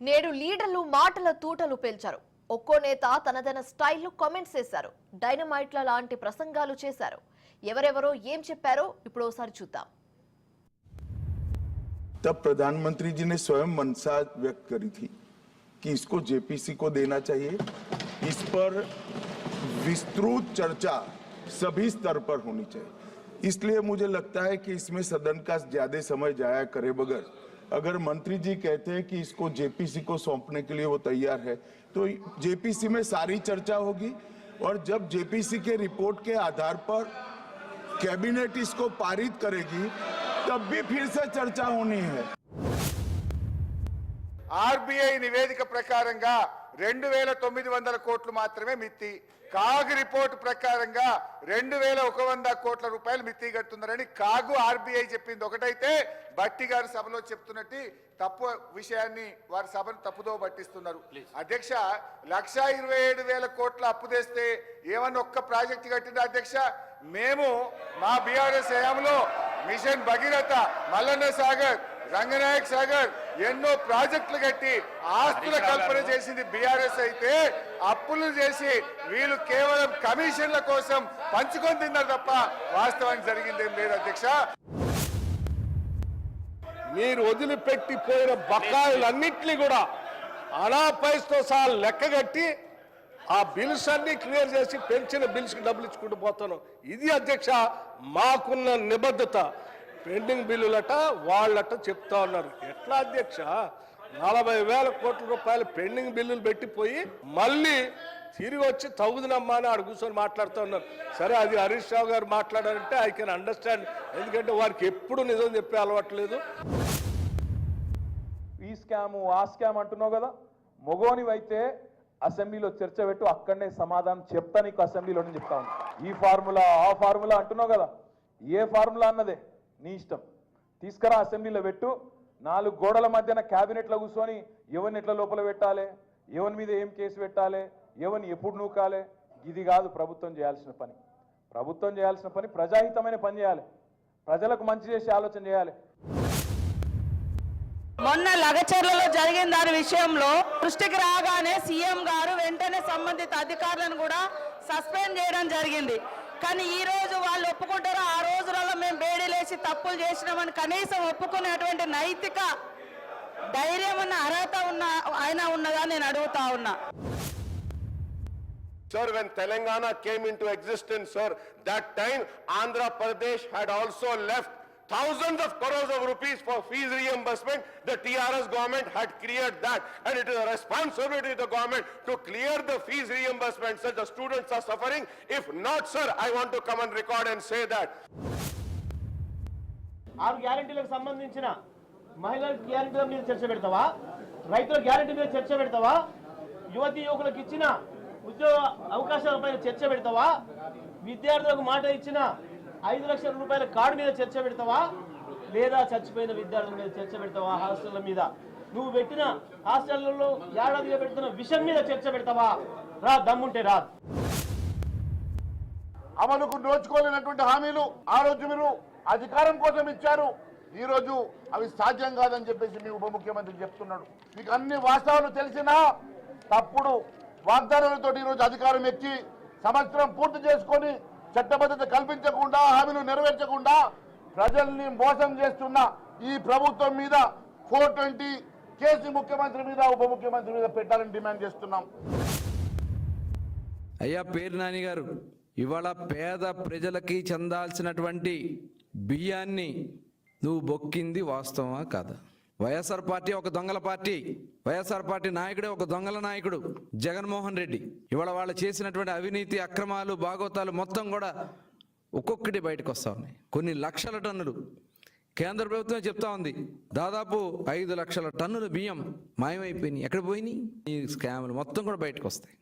నేడు లీడర్లు మాటల తూటలు పేల్చారు ఒక్కో నేత తనదైన స్టైల్లో కామెంట్స్ చేశారు డైనమైట్ల లాంటి ప్రసంగాలు చేశారు ఎవరెవరో ఏం చెప్పారో ఇప్పుడు ఒకసారి చూద్దాం तब प्रधानमंत्री जी ने स्वयं मनसा व्यक्त करी थी कि इसको जेपीसी को देना चाहिए इस पर विस्तृत चर्चा सभी स्तर पर होनी चाहिए इसलिए मुझे लगता है कि इसमें सदन का ज्यादा समय जाया करे बगैर अगर मंत्री जी कहते हैं कि इसको जेपीसी को सौंपने के लिए वो तैयार है तो जेपीसी में सारी चर्चा होगी और जब जेपीसी के रिपोर्ट के आधार पर कैबिनेट इसको पारित करेगी तब भी फिर से चर्चा होनी है ఆర్బీఐ నివేదిక ప్రకారంగా రెండు వేల తొమ్మిది వందల కోట్లు మాత్రమే మిత్తి. కాగు రిపోర్టు ప్రకారంగా రెండు వేల ఒక వంద కోట్ల రూపాయలు మిత్తి కడుతున్నారని కాగు ఆర్బీఐ చెప్పింది. ఒకటైతే బట్టి గారు సభలో చెప్తున్నట్టు తప్పు విషయాన్ని వారి సభను తప్పుదో పట్టిస్తున్నారు. అధ్యక్ష లక్ష ఇరవై ఏడు వేల కోట్ల అప్పు తెస్తే ఏమన్నా ఒక్క ప్రాజెక్ట్ కట్టిందా అధ్యక్ష? మేము మా బీఆర్ఎస్ హయాంలో మిషన్ భగీరథ మల్లన్న సాగర్ రంగనాయక్ సాగర్ ఎన్నో ప్రాజెక్టులు కట్టి ఆస్తుల కల్పన చేసింది బీఆర్ఎస్ అయితే అప్పులు చేసి వీళ్ళు కేవలం కమిషన్ల కోసం పంచుకొని తిన్నారు తప్ప వాస్తవానికి జరిగింది ఏం లేదు అధ్యక్ష. మీరు వదిలిపెట్టి పోయిన బకాయిలన్నింటినీ కూడా అనాపైస్తో సహా లెక్కగట్టి ఆ బిల్స్ అన్ని క్లియర్ చేసి పెంచిన బిల్స్కి డబ్బులు ఇచ్చుకుంటూ పోతాను. ఇది అధ్యక్ష మాకున్న నిబద్ధత. పెండింగ్ బిల్లులట వాళ్ళట చెప్తా ఉన్నారు. ఎట్లా అధ్యక్ష? నలభై వేల కోట్ల రూపాయలు పెండింగ్ బిల్లులు పెట్టిపోయి మళ్ళీ తిరిగి వచ్చి తగుదనమ్మా అని ఆడ కూర్చొని మాట్లాడుతూ ఉన్నారు. సరే అది హరీష్ రావు గారు మాట్లాడారంటే ఐ కెన్ అండర్స్టాండ్. ఎందుకంటే వారికి ఎప్పుడు నిజం చెప్పే అలవాట్లేదు ఈ స్కామ్ ఆ స్కామ్ అంటున్నావు కదా? మొగోనివైతే అసెంబ్లీలో చర్చ పెట్టు అక్కడనే సమాధానం చెప్తా నీకు అసెంబ్లీలోనే చెప్తా ఉన్నా. ఈ ఫార్ములా ఆ ఫార్ములా అంటున్నావు కదా? ఏ ఫార్ములా అన్నదే? నీ ఇష్టం. తీసుకురా అసెంబ్లీలో పెట్టు. నాలుగు గోడల మధ్యన క్యాబినెట్లో కూర్చొని ఎవరిని ఎట్లా లోపల పెట్టాలి? ఎవరి మీద ఏం కేసు పెట్టాలి? ఎవరిని ఎప్పుడు నూకాలి? ఇది కాదు ప్రభుత్వం చేయాల్సిన పని. ప్రభుత్వం చేయాల్సిన పని ప్రజాహితమైన పని చేయాలి. ప్రజలకు మంచి చేసే ఆలోచన చేయాలి. మొన్న లగచర్లలో జరిగిన దాని విషయంలో దృష్టికి రాగానే సీఎం గారు వెంటనే సంబంధిత అధికారులను కూడా సస్పెండ్ చేయడం జరిగింది. కానీ ఈ రోజు వాళ్ళు ఒప్పుకుంటారో ఆ రోజులలో మేము బేడీలేసి తప్పులు చేసినామని కనీసం ఒప్పుకునేటువంటి నైతిక ధైర్యం ఉన్న అర్హత ఉన్న ఆయన ఉన్నదా నేను అడుగుతా ఉన్నా. Sir, when Telangana came into existence, sir, that time Andhra Pradesh had also left thousands of crores of rupees for fees reimbursement. The TRS government had cleared that. And it is a responsibility of the government to clear the fees reimbursement, sir. The students are suffering. If not, sir, I want to come and record and say that. ఆరు గ్యారెంటీలకు సంబంధించిన మహిళల గ్యారెంటీల మీద చర్చ పెడతావా రైతుల guarantee మీద చర్చ పెడతావా యువతి యువకులకు ఇచ్చిన ఉద్యోగ అవకాశాలపై చర్చ పెడతావా విద్యార్థులకు మాట ఇచ్చిన ఐదు లక్షల రూపాయల కార్డు మీద చర్చ పెడతావా? లేదా చచ్చిపోయిన విద్యార్థుల మీద చర్చ పెడతావా హాస్టళ్ళ మీద? నువ్వు పెట్టిన హాస్టళ్ళలో ఏడాదిగా పెడుతున్న విషయం మీద చర్చ పెడతావా? రా దమ్ముంటే రా. అమలుకు నోచుకోలేనటువంటి హామీలు ఆ రోజు మీరు అధికారం కోసం ఇచ్చారు. ఈ రోజు అవి సాధ్యం కాదని చెప్పేసి మీ ఉప ముఖ్యమంత్రి చెప్తున్నాడు. మీకు అన్ని వాస్తవాలు తెలిసినా తప్పుడు వాగ్దానాలతో ఈరోజు అధికారం ఎక్కి సంవత్సరం పూర్తి చేసుకొని చట్టబద్ధత కల్పించకుండా హామీలు నెరవేర్చకుండా ప్రజల్ని మోసం చేస్తున్న ఈ ప్రభుత్వం మీద ఫోర్ ట్వంటీ కేసు ముఖ్యమంత్రి మీద ఉప ముఖ్యమంత్రి మీద పెట్టాలని డిమాండ్ చేస్తున్నాం. అయ్యా పేరు నాని గారు ఇవాళ పేద ప్రజలకి చెందాల్సినటువంటి బియ్యాన్ని నువ్వు బొక్కింది వాస్తవమా కాదా? వైఎస్ఆర్ పార్టీ ఒక దొంగల పార్టీ వైఎస్ఆర్ పార్టీ నాయకుడే ఒక దొంగల నాయకుడు జగన్మోహన్ రెడ్డి. ఇవాళ వాళ్ళు చేసినటువంటి అవినీతి అక్రమాలు భాగవతాలు మొత్తం కూడా ఒక్కొక్కటి బయటకు వస్తూ ఉన్నాయి. కొన్ని లక్షల టన్నులు. కేంద్ర ప్రభుత్వం చెప్తా ఉంది దాదాపు ఐదు లక్షల టన్నుల బియ్యం మాయమైపోయినాయి. ఎక్కడ పోయినాయి? ఈ స్కాములు మొత్తం కూడా బయటకు వస్తాయి.